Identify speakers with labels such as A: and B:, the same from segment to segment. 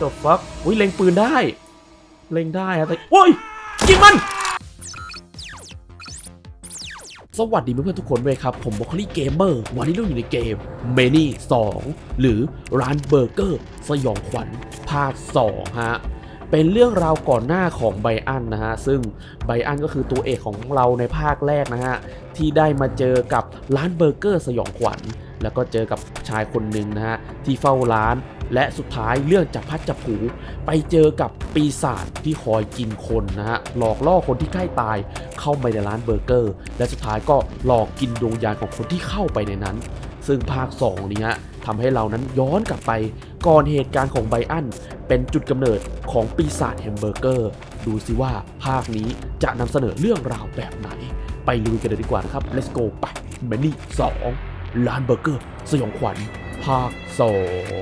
A: the fuck อุ้ยเล็งปืนได้ เล็งได้อะแต่โอ้ยยิงมัน สวัสดีเพื่อนๆทุกคนด้วยครับ ผมบอคลี่เกมเมอร์วันนี้เราอยู่ในเกม m a n y 2หรือร้านเบอร์เกอร์สยองขวัญภาค2ฮะเป็นเรื่องราวก่อนหน้าของไบอันนะฮะ ซึ่งไบอันก็คือตัวเอกของเราในภาคแรกนะฮะ ที่ได้มาเจอกับร้านเบอร์เกอร์สยองขวัญ แล้วก็เจอกับชายคนหนึ่งนะฮะ ที่เฝ้าร้าน และสุดท้ายเรื่องจับพัดจับผูไปเจอกับปีศาจที่คอยกินคนนะฮะหลอกล่อคนที่ใกล้ตายเข้าไปในร้านเบอร์เกอร์ และสุดท้ายก็หลอกกินดวงวิญญาณของคนที่เข้าไปในนั้น ซึ่งภาค 2 นี้ฮะทำให้เรานั้นย้อนกลับไป ก่อนเหตุการณ์ของไบอัน เป็นจุดกำเนิดของปีศาจแฮมเบอร์เกอร์ ดูสิว่าภาคนี้จะนำเสนอเรื่องราวแบบไหน ไปลุยกันเลยดีกว่านะครับ let's go ไปเมนี่สองร้านเบอร์เกอร์ สยองขวัญภาค2โอ้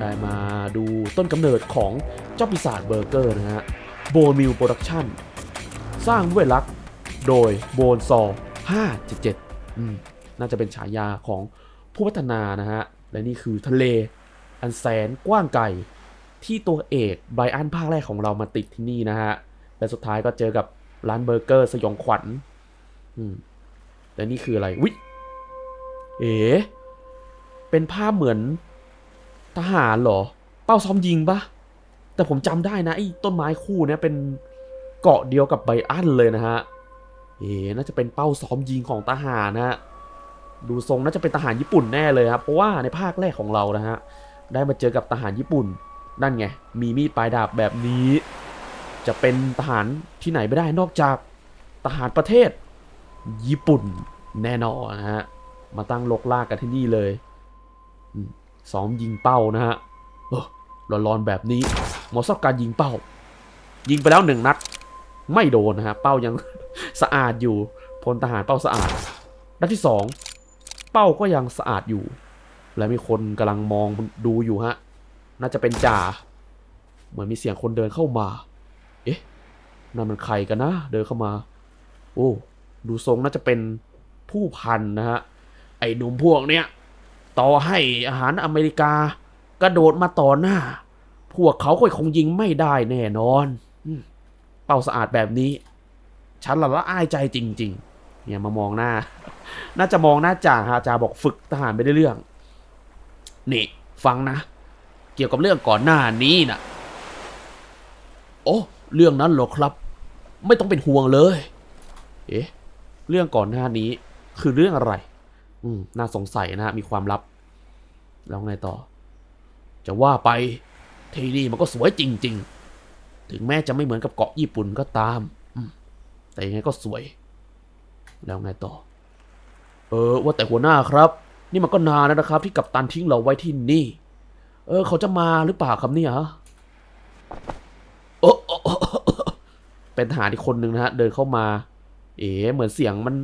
A: ได้มาดูต้นกำเนิดของเจ้าปีศาจเบอร์เกอร์นะฮะโบนมิลโปรดักชั่นสร้างด้วยรักโดยโบนซอ577อืมน่าจะเป็นฉายาของผู้พัฒนานะฮะ และนี่คือทะเล อันแสนกว้างไกลที่ตัวเอกไบรอันภาคแรกของเรามาติดที่นี่นะฮะ และสุดท้ายก็เจอกับร้านเบอร์เกอร์สยองขวัญ อืมและนี่คืออะไรวิเอ๋เป็นภาพเหมือน ทหารเหรอ เป้าซ้อมยิงปะแต่ผมจำได้นะไอ้ต้นไม้คู่เนี้ยเป็นเกาะเดียวกับไบอันเลยนะฮะ เอ๋น่าจะเป็นเป้าซ้อมยิงของทหารนะฮะ ดูทรงน่าจะเป็นทหารญี่ปุ่นแน่เลยครับ เพราะว่าในภาคแรกของเรานะฮะ ได้มาเจอกับทหารญี่ปุ่น นั่นไง มีมีดปลายดาบแบบนี้ จะเป็นทหารที่ไหนไม่ได้นอกจากทหารประเทศ ญี่ปุ่นแน่นอนนะฮะ มาตั้งลกลากกันที่นี่เลย ซ้อมยิงเป้านะฮะเออร้อนๆแบบนี้หมาะสำหรับการยิงเป้า ยิงไปแล้วหนึ่งนัด ไม่โดนนะฮะ เป้ายังสะอาดอยู่พลทหารเป้าสะอาดนัดที่สองเป้าก็ยังสะอาดอยู่ และมีคนกำลังมองดูอยู่ฮะ น่าจะเป็นจ่า เหมือนมีเสียงคนเดินเข้ามา เอ๊ะนั่นมันใครกันนะ เดินเข้ามา โอ้ ดูทรงน่าจะเป็นผู้พันนะฮะ ไอ้หนุ่มพวกเนี้ย ต่อให้อาหารอเมริกา กระโดดมาต่อหน้า พวกเขาก็คงยิงไม่ได้แน่นอนเป้าสะอาดแบบนี้ ฉันละละอายใจจริงๆเนี่ยมามองหน้า น่าจะมองหน้าจ่าฮะจ่าบอกฝึกทหารไม่ได้เรื่อง นี่ ฟังนะ เกี่ยวกับเรื่องก่อนหน้านี้นะโอ้เรื่องนั้นหรอครับ ไม่ต้องเป็นห่วงเลย เอ๊ะ เรื่องก่อนหน้านี้คือเรื่องอะไร อืมน่าสงสัยนะฮะมีความลับ แล้วไงต่อ จะว่าไปที่นี่มันก็สวยจริง ๆ ถึงแม้จะไม่เหมือนกับเกาะญี่ปุ่นก็ตามอืแต่ยังไงก็สวย แล้วไงต่อ เออ ว่าแต่หัวหน้าครับ นี่มันก็นานแล้วนะครับ ที่กัปตันทิ้งเราไว้ที่นี่ เออ เขาจะมาหรือเปล่าครับเนี่ยฮะโอ้เป็นทหารอีกคนหนึ่งนะฮะ เดินเข้ามา เอ๋เหมือนเสียงมัน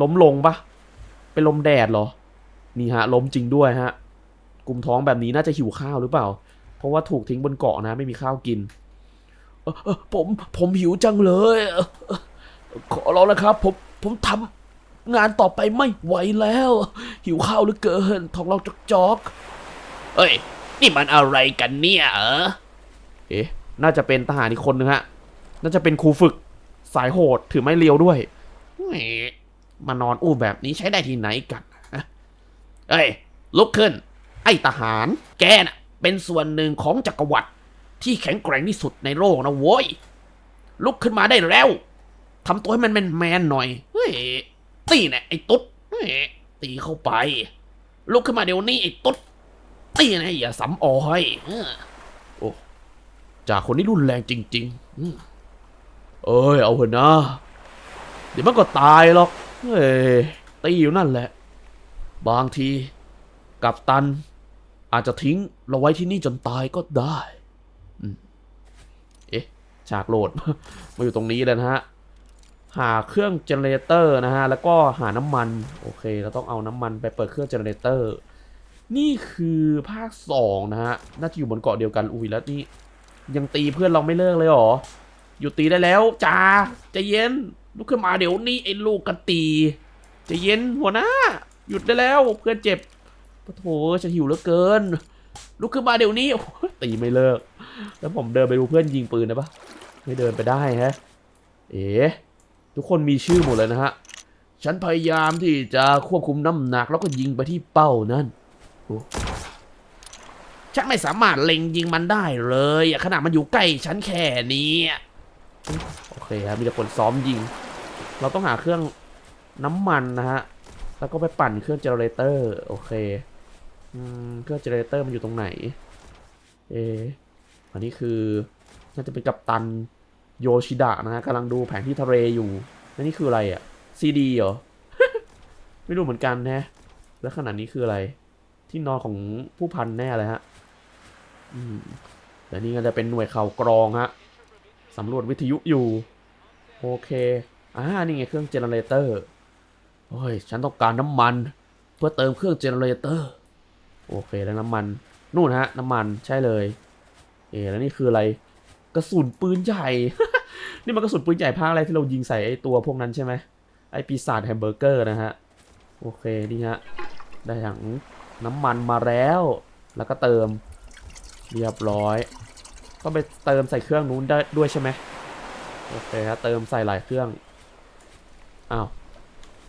A: ล้มลงปะ เป็นลมแดดเหรอ นี่ฮะล้มจริงด้วยฮะ กลุ่มท้องแบบนี้น่าจะหิวข้าวหรือเปล่า เพราะว่าถูกทิ้งบนเกาะนะไม่มีข้าวกินผมผมหิวจังเลย ขอร้องนะครับ ผมผมทำงานต่อไปไม่ไหวแล้ว หิวข้าวหลือเกินท้องเราจอกจอกเอ้ย นี่มันอะไรกันเนี่ยเออเอ๊ะน่าจะเป็นทหารอีกคนนึงฮะ น่าจะเป็นครูฝึกสายโหดถือไม้เรียวด้วย มานอนอู้แบบนี้ใช้ได้ที่ไหนกันฮะเอ้ย ลุกขึ้น ไอ้ทหาร แกน่ะ เป็นส่วนหนึ่งของจักรวรรดิที่แข็งแกร่งที่สุดในโลกนะโว้ย ลุกขึ้นมาได้แล้วทำตัวให้มันแมนๆหน่อย เฮ้ยตีแน่ไอ้ตุ๊ดเฮ้ยตีเข้าไป ลุกขึ้นมาเดี๋ยวนี้ไอ้ตุ๊ดตีแนะอย่าสำออยโอ้จากคนนี้รุนแรงจริง ๆ เอ้ยเอาเถอะนะ เดี๋ยวมันก็ตายหรอก เฮ้ยตีอยู่นั่นแหละ บางที กับตัน อาจจะทิ้งเราไว้ที่นี่จนตายก็ได้อเอ๊ะฉากโหลด มาอยู่ตรงนี้เลยนะฮะ หาเครื่องเจเนเรเตอร์นะฮะ แล้วก็หาน้ำมัน โอเค เราต้องเอาน้ำมันไปเปิดเครื่องเจเนเรเตอร์ นี่คือภาคสองนะฮะ น่าจะอยู่บนเกาะเดียวกันอุ้ยแล้วนี่ยังตีเพื่อนเราไม่เลิกเลยหรอ หยุดตีได้แล้วจ้าจะเย็น ลุกขึ้นมาเดี๋ยวนี้ไอ้ลูกกระตีจะเย็นหัวหน้า หยุดได้แล้วเพื่อนเจ็บปะโถจะหิวเหลือเกิน ลุกขึ้นมาเดี๋ยวนี้ตีไม่เลิก แล้วผมเดินไปดูเพื่อนยิงปืนได้ปะไม่เดินไปได้ฮะ เอ๋ทุกคนมีชื่อหมดเลยนะฮะ ฉันพยายามที่จะควบคุมน้ำหนักแล้วก็ยิงไปที่เป้านั่นฉันไม่สามารถเล็งยิงมันได้เลยขนาดมันอยู่ใกล้ฉันแค่นี้ โอเคครับมีแต่คนซ้อมยิง เราต้องหาเครื่องน้ำมันนะฮะ แล้วก็ไปปั่นเครื่องเจเนเรเตอร์ โอเคอเครื่องเจเนเรเตอร์มันอยู่ตรงไหน เออันนี้คือน่าจะเป็นกัปตันโยชิดะนะฮะกำลังดูแผนที่ทะเลอยู่แล้วนี่คืออะไรอะซีดีเหรอ ไม่รู้เหมือนกันนะ แล้วขนาดนี้คืออะไร ที่นอนของผู้พันแน่เลยฮะ อืมแต่นี่ก็จะเป็นหน่วยข่าวกรองฮะ สำรวจวิทยุอยู่ โอเคอ่านี่ไงเครื่องเจเนเรเตอร์โอ้ย ฉันต้องการน้ำมัน เพื่อเติมเครื่องเจเนเรเตอร์โอเคแล้วน้ำมันนู่นฮะ น้ำมันใช่เลย เอแล้วนี่คืออะไรกระสุนปืนใหญ่ นี่มันกระสุนปืนใหญ่ภาคอะไรที่เรายิงใส่ไอตัวพวกนั้นใช่ไหมไอปีศาจแฮมเบอร์เกอร์นะฮะโอเคนี่ฮะได้ถังน้ำมันมาแล้ว แล้วก็เติม เรียบร้อย ก็ไปเติมใส่เครื่องนู้นได้ด้วยใช่ไหมโอเคครับเติมใส่หลายเครื่องอ้าว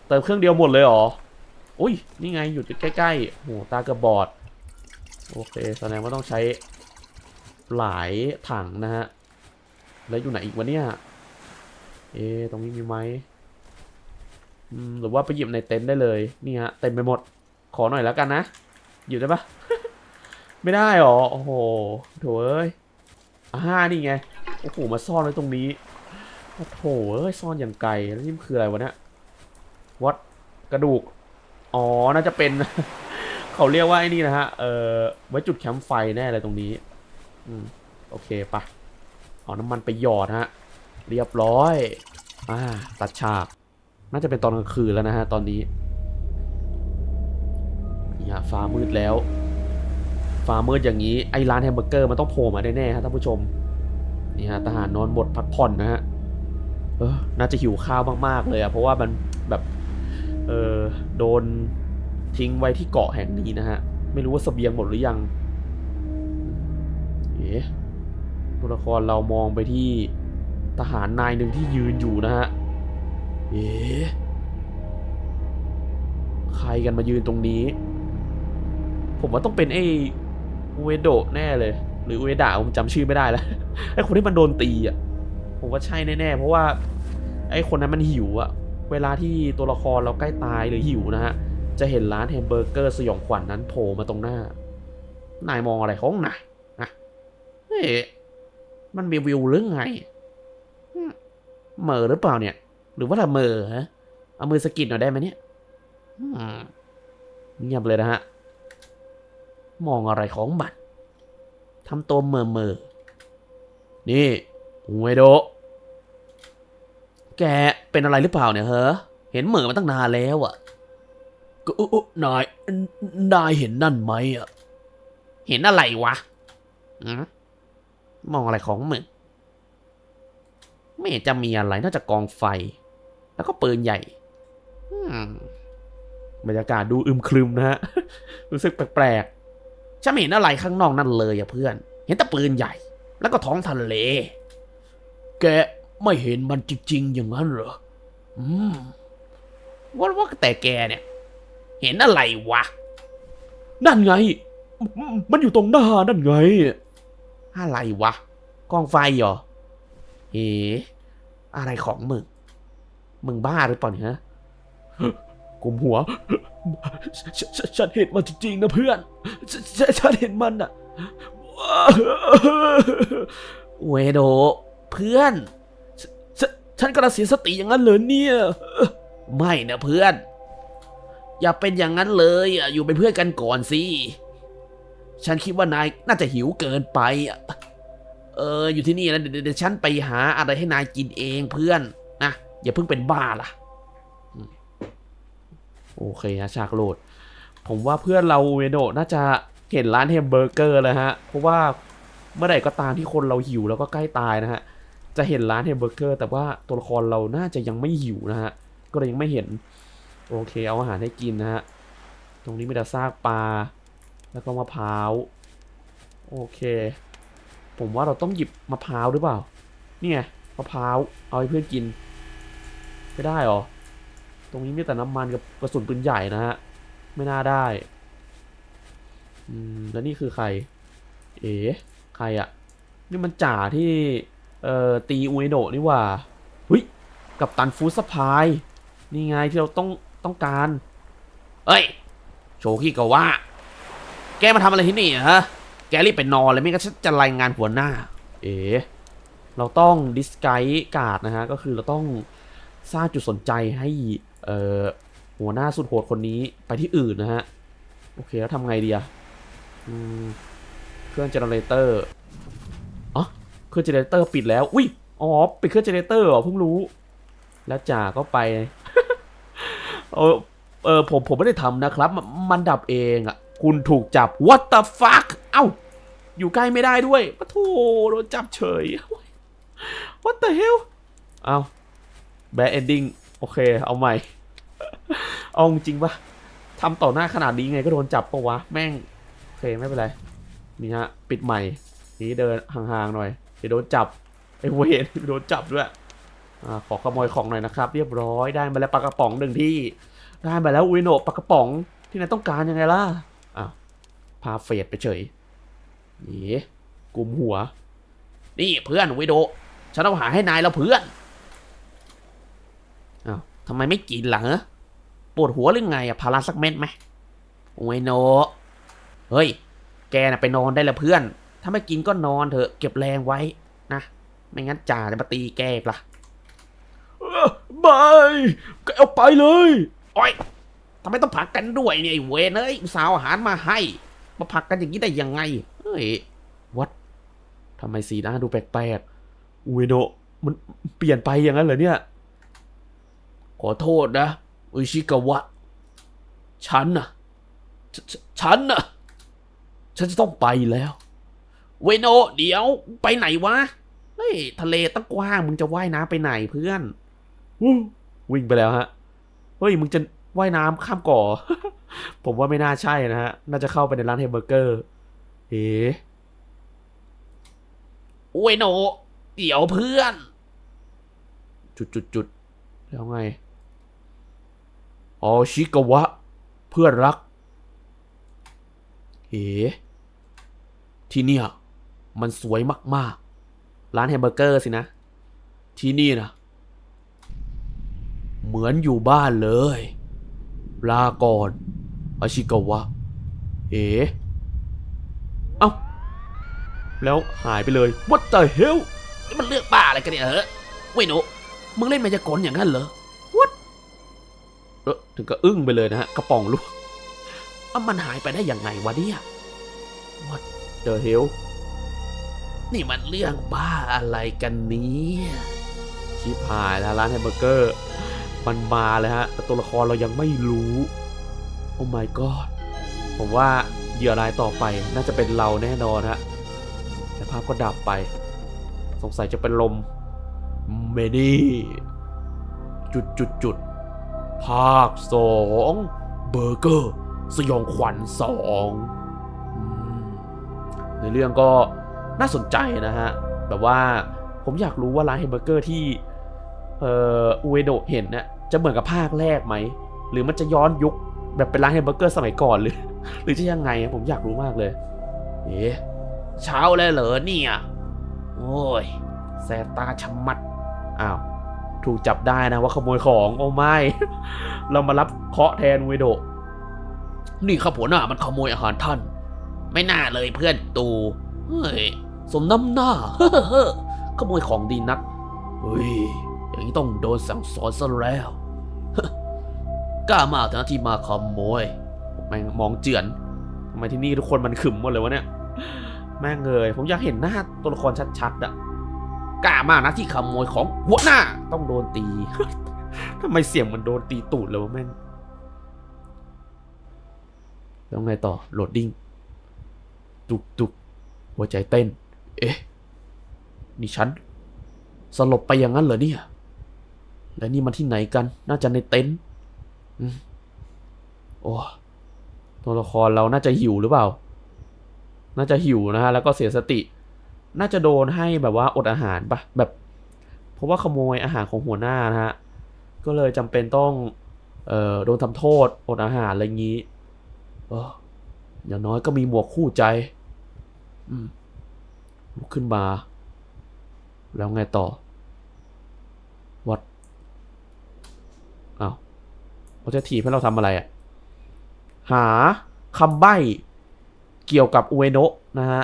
A: เติมเครื่องเดียวหมดเลยเหรออุ้ยนี่ไงอยู่ใกล้ๆโหตากระบอดโอเคแสดงว่าต้องใช้หลายถังนะฮะแล้วอยู่ไหนอีกวะเนี่ยเอ๊ตรงนี้มีไหมอืมหรือว่าไปหยิบในเต็นท์ได้เลยนี่ฮะเต็มไปหมดขอหน่อยแล้วกันนะหยิบได้ปะไม่ได้หรอโอ้โหโถเอ้ย อ่านี่ไง โอ้โห มาซ่อนไว้ตรงนี้ โอ้โหเอ้ย ซ่อนอย่างไกล แล้วนี่มันคืออะไรวะเนี่ยวัดกระดูก อ๋อ น่าจะเป็น เขาเรียกว่าไอ้นี่นะฮะ เออไว้จุดแคมป์ไฟแน่เลยตรงนี้ อืม โอเคปะเอาน้ำมันไปหยอดฮะ เรียบร้อย อ่า ตัดฉาก น่าจะเป็นตอนกลางคืนแล้วนะฮะ ตอนนี้นี่ฮะฟ้ามืดแล้ว ฟ้ามืดอย่างนี้ไอ้ร้านแฮมเบอร์เกอร์มันต้องโผล่มาแน่ๆฮะท่านผู้ชมนี่ฮะทหารนอนบดพักผ่อนนะฮะเออน่าจะหิวข้าวมากๆเลยอะเพราะว่ามันแบบเออโดนทิ้งไว้ที่เกาะแห่งนี้นะฮะ ไม่รู้ว่าเสบียงหมดหรือยังเอ๊ะตัวละครเรามองไปที่ทหารนายหนึ่งที่ยืนอยู่นะฮะเอ๊ะใครกันมายืนตรงนี้ ผมว่าต้องเป็นไอ้ อุเอโดะแน่เลย หรืออุเอดะผมจำชื่อไม่ได้แล้วไอ้คนที่มันโดนตีอะผมว่าใช่แน่ๆเพราะว่าไอ้คนนั้นมันหิวอะเวลาที่ตัวละครเราใกล้ตายหรือหิวนะฮะจะเห็นร้านแฮมเบอร์เกอร์สยองขวัญนนั้นโผล่มาตรงหน้า นายมองอะไรของนายนะเฮ้มันมีวิวหรือไงมเมอหรือเปล่าเนี่ย หรือว่าละเมอฮะเอามือสกิดหน่อยได้ไหมเนี่ยเงียบเลยนะฮะ มองอะไรของมันทำตัวเมอเมอๆนี่อุเอโดแกเป็นอะไรหรือเปล่าเนี่ยเฮ้อเห็นเหมือมาตั้งนานแล้วอะ่ะก็นายนายเห็นนั่นไหมอะ เห็นอะไรวะอมมองอะไรของมึงไม่เห็นจะมีอะไรนอกจากกองไฟ แล้วก็ปืนใหญ่อืบรรยากาศดูอึมครึมนะฮะ รู้สึกแปลกๆ ฉันไม่เห็นอะไรข้างนอกนั่นเลยอะเพื่อน เห็นแต่ปืนใหญ่ แล้วก็ท้องทะเล แกไม่เห็นมันจริงๆอย่างนั้นเหรอ อืมว่าว่าแต่แกเนี่ย เห็นอะไรวะ นั่นไง มันอยู่ตรงหน้านั่นไง อะไรวะ กองไฟเหรอ เอ๋อะไรของมึง มึงบ้าหรือเปล่าเนี่ย กุมหัวฉฉฉฉันเห็นมันจริงๆนะเพื่อนฉฉฉันเห็นมันอะเวโด เพื่อนฉฉฉันกำลังเสียสติอย่างนั้นเลยเนี่ย ไม่นะเพื่อน อย่าเป็นอย่างนั้นเลยอยู่เป็นเพื่อนกันก่อนสิ ฉันคิดว่านายน่าจะหิวเกินไป เออ อยู่ที่นี่นะเดี๋ยวฉันไปหาอะไรให้นายกินเองเพื่อนนะอย่าเพิ่งเป็นบ้าล่ะ โอเคนะฉากโหลด ผมว่าเพื่อนเราเวโดน่าจะเห็นร้านแฮมเบอร์เกอร์แล้วฮะ เพราะว่าเมื่อไหร่ก็ตามที่คนเราหิวแล้วก็ใกล้ตายนะฮะ จะเห็นร้านแฮมเบอร์เกอร์แต่ว่าตัวละครเราน่าจะยังไม่หิวนะฮะ ก็เลยยังไม่เห็น โอเค เอาอาหารให้กินนะฮะ ตรงนี้มีแต่ซากปลา แล้วก็มะพร้าว โอเค ผมว่าเราต้องหยิบมะพร้าวหรือเปล่า นี่ไงมะพร้าว เอาให้เพื่อนกิน ไม่ได้หรอ ตรงนี้มีแต่น้ำมันกับกระสุนปืนใหญ่นะฮะ ไม่น่าได้ อืม แล้วนี่คือใคร เอ๋ใครอะนี่มันจ่าที่ เอ่อ ตีอุยโนะนี่ว่าเฮ้ย กับตันฟูสปาย นี่ไงที่เราต้องต้องการ เอ้ย โชกี้ก็ว่า แกมาทำอะไรที่นี่ฮะ แกรีบไปนอนเลยไม่งั้นฉันจะรายงานหัวหน้า เอ๋เราต้องดิสไกด์การ์ดนะฮะ ก็คือเราต้องสร้างจุดสนใจให้ เอ่อหัวหน้าสุดโหดคนนี้ไปที่อื่นนะฮะ โอเคแล้วทำไงดีอะเครื่องเจเนเรเตอร์อ๋อเครื่องเจเนเรเตอร์ปิดแล้วอุ้ยอ๋อปิดเครื่องเจเนเรเตอร์เหรอเพิ่งรู้ แล้วจ่าก็ไปเออเออผมผมไม่ได้ทำนะครับ มันมันดับเองอะคุณถูกจับ what the fuck เอ้า อยู่ใกล้ไม่ได้ด้วยปะโถโดนจับเฉย what the hell เอ้า bad ending โอเค เอาใหม่ เอาจริงปะทำต่อหน้าขนาดนี้ไงก็โดนจับปะวะ แม่ง โอเคไม่เป็นไร นี่ฮะ ปิดใหม่ นี่เดินห่างๆหน่อย เดี๋ยวโดนจับ ไอ้เวนโดนจับด้วยอ่าขอขโมยของหน่อยนะครับ เรียบร้อย ได้มาแล้วปลากระป๋องหนึ่งที่ ได้มาแล้วอุยโนปลากระป๋อง ที่นายต้องการยังไงล่ะ อ้าว พาเฟดไปเฉย นี่กลุ่มหัว นี่เพื่อนอุยโนะฉันเอาหาให้นายแล้วเพื่อน อ้าวทำไมไม่กินล่ะฮะปวดหัวหรือไงอะพาราสักเม็ดไหมอุยโนะเฮ้ย แกน่ะไปนอนได้แล้วเพื่อน ถ้าไม่กินก็นอนเถอะ เก็บแรงไว้นะ ไม่งั้นจ่าจะมาตีแกอีกล่ะบายก็เอาไปเลยโอ้ยทำไมต้องผลักกันด้วยเนี่ยไอ้เวนเอ้ยอุตสาวอาหารมาให้ มาผลักกันอย่างนี้ได้ยังไง เฮ้ย วัดทำไมสีหน้าดูแปลกๆอุยโนะมันเปลี่ยนไปอย่างนั้นเหรอเนี่ย ขอโทษนะอุชิกาวะ ฉันน่ะฉ,ฉันน่ะ ฉันจะต้องไปแล้ว เวโน เดี๋ยวไปไหนวะ เฮ้ย ทะเลตั้งกว้าง มึงจะว่ายน้ำไปไหนเพื่อน วิ่งไปแล้วฮะ เฮ้ย มึงจะว่ายน้ำข้ามก่อ ผมว่าไม่น่าใช่นะฮะ น่าจะเข้าไปในร้านแฮมเบอร์เกอร์ เอ๋เวโน เดี๋ยวเพื่อน จุดจุดจุดแล้วไง ออชิกาวะ เพื่อนรัก เอ๋ที่เนี่ย มันสวยมากๆ ร้านแฮมเบอร์เกอร์สินะ ที่นี่นะ เหมือนอยู่บ้านเลย ลาก่อนอาชิกาวะ เอ๋เอ้า แล้วหายไปเลย What the hell มันเลือกบ้าอะไรกันเนี่ยเหรอเวยหนูมึงเล่นมายากลอย่างนั้นเหรอ ถึงก็อึ้งไปเลยนะฮะกระป๋องลูกอะมันหายไปได้ยังไงวะเนี่ย What the hell นี่มันเรื่องบ้าอะไรกันนี่ยชิบหายแล้วร้านแฮมเบอร์เกอร์ มันมาเลยฮะแต่ตัวละครเรายังไม่รู้ โอ้ my god ผมว่าเหยื่อรายต่อไปน่าจะเป็นเราแน่นอนฮะแต่ภาพก็ดับไป สงสัยจะเป็นลมเมนี่จุดจุดจุด ภาคสองเบอร์เกอร์ สยองขวัญสองในเรื่องก็น่าสนใจนะฮะ แบบว่าผมอยากรู้ว่าร้านแฮมเบอร์เกอร์ที่เอ่ออุเอโดเห็นน่ะจะเหมือนกับภาคแรกไหม หรือมันจะย้อนยุคแบบเป็นร้านแฮมเบอร์เกอร์สมัยก่อนหรือ หรือจะยังไงผมอยากรู้มากเลย เอ๊ะเช้าแล้วเหรอเนี่ย โอ้ยแสบตาชะมัด อ้าว ถูกจับได้นะว่าขโมยของโอ้ไม่ เรามารับเคาะแทนเอโด นี่ครับหัวหน้ามันขโมยอาหารท่าน ไม่น่าเลยเพื่อนตูเฮ้ยสมน้ำหน้าขโมยของดีนักเฮ้ยอย่างนี้ต้องโดนสั่งสอนซะแล้วกล้ามากนะที่มาขโมยแม่งมองเจือนทำไมที่นี่ทุกคนมันขึมหมดเลยวะเนี่ยแม่งเลยผมอยากเห็นหน้าตัวละครชัดๆอะ กล้ามากนะที่ขโมยของหัวหน้าต้องโดนตี ทำไมเสียงมันโดนตีตูดเลยวะแม่งแล้วไงต่อโหลดดิ้งตุกตุกหัวใจเต้น เอ๊ะ นี่ฉัน สลบไปอย่างนั้นเหรอเนี่ย และนี่มันที่ไหนกัน น่าจะในเต็นท์โอ้ตัวละครเราน่าจะหิวหรือเปล่า น่าจะหิวนะฮะ แล้วก็เสียสติ น่าจะโดนให้แบบว่าอดอาหารปะแบบ เพราะว่าขโมยอาหารของหัวหน้านะฮะ ก็เลยจำเป็นต้องเอ่อโดนทำโทษอดอาหารอะไรงี้เอออย่างน้อยก็มีหมวกคู่ใจ อืมลุกขึ้นมา แล้วไงต่อ วัดอ้าวเขาจะถีบให้เราทำอะไรอะ หาคำใบ้เกี่ยวกับอุเอโนะนะฮะ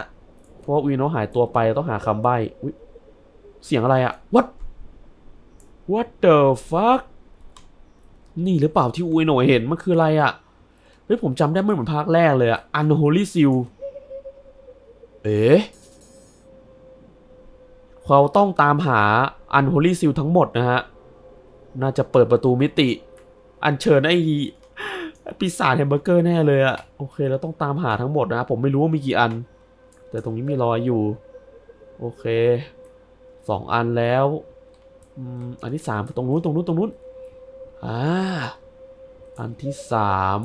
A: เพราะว่าอุเอโนหายตัวไปต้องหาคำใบ้เสียงอะไรอะ what what the fuck นี่หรือเปล่าที่อุเอโนเห็น มันคืออะไรอะเฮ้ยผมจำได้ไม่เหมือนภาคแรกเลยอะ unholy seal เอ๊ะเขาต้องตามหา Unholy Seal ทั้งหมดนะฮะ น่าจะเปิดประตูมิติ อัญเชิญไอ้ปีศาจแฮมเบอร์เกอร์แน่เลยอะโอเคเราต้องตามหาทั้งหมดนะ ผมไม่รู้ว่ามีกี่อัน แต่ตรงนี้มีรอยอยู่ โอเคสองอันแล้วอันที่สามตรงนู้นตรงนู้นตรงนู้นอ่าอันที่สาม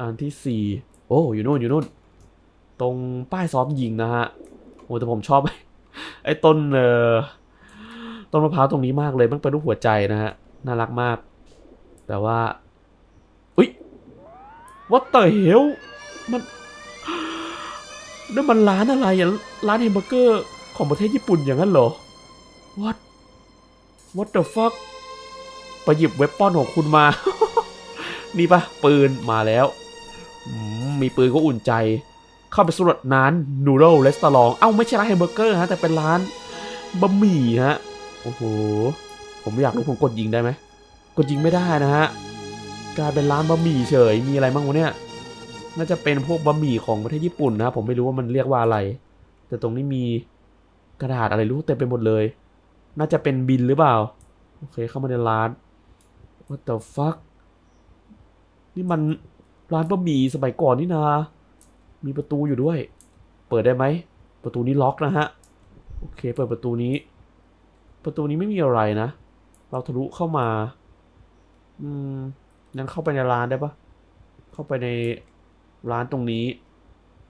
A: อันที่สี่โอ้อยู่นู่นอยู่นู่น ตรงป้ายซ้อมยิงนะฮะโอ้แต่ผมชอบ ไอ้ต้นเอ่อต้นมะพร้าวตรงนี้มากเลยมันเป็นรูปหัวใจนะฮะน่ารักมาก แต่ว่าอุ้ย what the hell มัน นั่นมันร้านอะไรอะร้านแฮมเบอร์เกอร์ของประเทศญี่ปุ่นอย่างนั้นเหรอ what what the fuck ไปหยิบเว็บป้อนของคุณมา นี่ปะปืนมาแล้วมมีปืนก็อุ่นใจ เข้าไปสำรวจร้านนูโรเลสตอรอง เอ้าไม่ใช่ร้านแฮมเบอร์เกอร์ฮะแต่เป็นร้านบะหมี่ฮะ โอ้โห ผมอยากรู้ผมกดยิงได้ไหม กดยิงไม่ได้นะฮะ กลายเป็นร้านบะหมี่เฉย มีอะไรบ้างวะเนี่ย น่าจะเป็นพวกบะหมี่ของประเทศญี่ปุ่นนะผมไม่รู้ว่ามันเรียกว่าอะไร แต่ตรงนี้มีกระดาษอะไรรู้เต็มไปหมดเลย น่าจะเป็นบินหรือเปล่า โอเคเข้ามาในร้าน what the fuck นี่มันร้านบะหมี่สมัยก่อนนี่นา มีประตูอยู่ด้วย เปิดได้ไหม ประตูนี้ล็อกนะฮะ โอเค เปิดประตูนี้ ประตูนี้ไม่มีอะไรนะ เราทะลุเข้ามา อืมยังเข้าไปในร้านได้ปะเข้าไปใน ร้านตรงนี้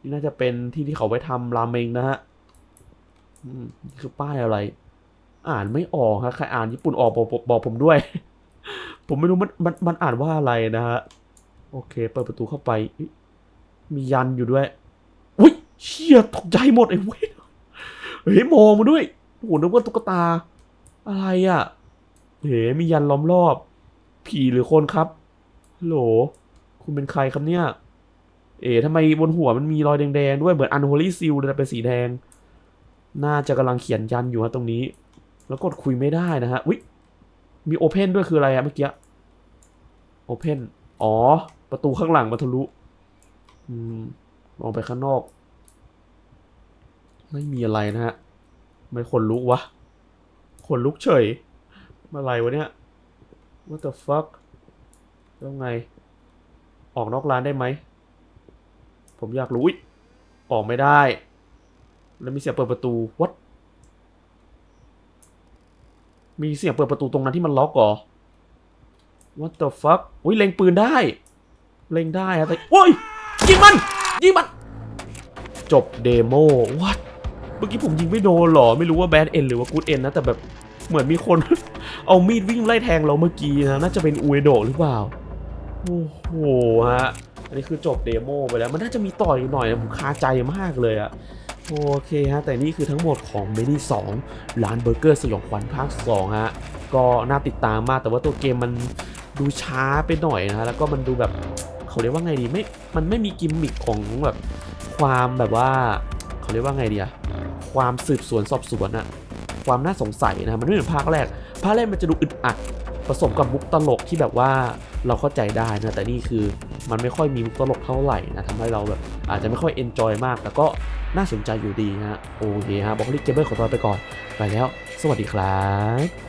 A: นี่น่าจะเป็นที่ที่เขาไว้ทำราเมงนะฮะอืมคือป้ายอะไร อ่านไม่ออกฮะใครอ่านญี่ปุ่นออกบอกบอกผมด้วย ผมไม่รู้มันมันมันอ่านว่าอะไรนะฮะโอเค เปิดประตูเข้าไป มียันอยู่ด้วยอุ้ยเชี่ยตกใจหมดไอ้เว้ยเฮ้ยมองมาด้วยโอ้โหนึกว่าตุ๊กตา อะไรอะเฮ้มียันล้อมรอบ ผีหรือคนครับฮัลโหลคุณเป็นใครครับเนี่ย เอ๋ทำไมบนหัวมันมีรอยแดงๆด้วยเหมือน unholy seal เลยแต่เป็นสีแดง น่าจะกำลังเขียนยันอยู่ฮะตรงนี้ แล้วกดคุยไม่ได้นะฮะอุ๊ยมี open ด้วยคืออะไรอะเมื่อกี้ open อ๋อ ประตูข้างหลังมาทะลุอืมมองไปข้างนอก ไม่มีอะไรนะฮะไม่ขนลุกวะขนลุกเฉยอะไรวะเนี่ย what the fuck แล้วไง ออกนอกร้านได้ไหม ผมอยากรู้ออกไม่ได้ แล้วมีเสียงเปิดประตู what มีเสียงเปิดประตูตรงนั้นที่มันล็อกเหรอ what the fuck อุ้ยเล็งปืนได้ เล็งได้ฮะแต่โอ้ยยิงมัน ยิงมัน จบเดโม what เมื่อกี้ผมยิงไม่โดนหรอ ไม่รู้ว่าแบดเอ็นหรือว่ากูดเอ็นนะ แต่แบบเหมือนมีคน เอามีดวิ่งไล่แทงเราเมื่อกี้นะ น่าจะเป็นอุเอโดหรือเปล่า โอ้โหฮะ อันนี้คือจบเดโมไปแล้ว มันน่าจะมีต่ออีกหน่อยนะผมคาใจมากเลยอะโอเคฮะ แต่นี่คือทั้งหมดของเมนี่2ร้านเบอร์เกอร์สยองขวัญภาค2ฮะ ก็น่าติดตามมาก แต่ว่าตัวเกมมันดูช้าไปหน่อยนะฮะ แล้วก็มันดูแบบเขาเรียกว่าไงดีไม่ มันไม่มีกิมมิคของแบบความแบบว่าเขาเรียกว่าไงดีอะความสืบสวนสอบสวนอะความน่าสงสัยนะมันไม่เหมือนภาคแรก ภาคแรกมันจะดูอึดอัดผสมกับมุกตลกที่แบบว่า เราเข้าใจได้นะแต่นี่คือมันไม่ค่อยมีมุกตลกเท่าไหร่นะทำให้เราแบบอาจจะไม่ค่อยเอนจอยมาก แต่ก็น่าสนใจอยู่ดีฮะโอเคฮะบอกลิกเกมเบอร์ขอตัวไปก่อน ไปแล้ว สวัสดีครับ